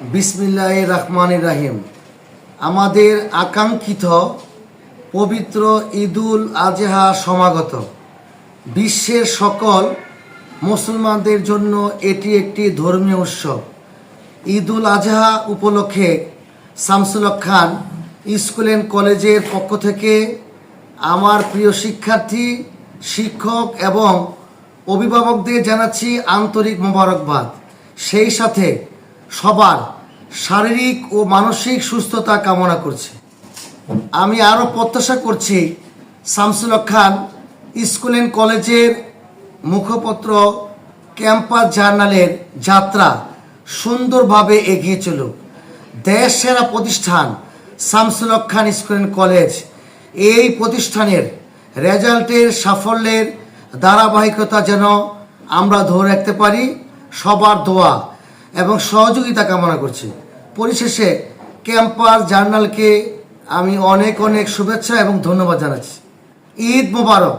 বিসমিল্লাহ রহমান রাহিম। আমাদের আকাঙ্ক্ষিত পবিত্র ঈদুল আজহা সমাগত। বিশ্বের সকল মুসলমানদের জন্য এটি একটি ধর্মীয় উৎসব। ঈদুল আজহা উপলক্ষে শামসুল খান স্কুল অ্যান্ড কলেজের পক্ষ থেকে আমার প্রিয় শিক্ষার্থী, শিক্ষক এবং অভিভাবকদের জানাচ্ছি আন্তরিক মোবারকবাদ। সেই সাথে সবার শারীরিক ও মানসিক সুস্থতা কামনা করছি। আমি আরও প্রত্যাশা করছি শামসুল খান স্কুল অ্যান্ড কলেজের মুখপত্র ক্যাম্পাস জার্নালের যাত্রা সুন্দরভাবে এগিয়ে চলুক। দেশ সেরা প্রতিষ্ঠান Shamsul Khan school and college এই প্রতিষ্ঠানের রেজাল্টের সাফল্যের ধারাবাহিকতা যেন আমরা ধরে রাখতে পারি, সবার দোয়া এবং সহযোগিতা কামনা করছি। পরিশেষে ক্যাম্পাস জার্নালকে আমি অনেক অনেক শুভেচ্ছা এবং ধন্যবাদ জানাচ্ছি। ঈদ মোবারক।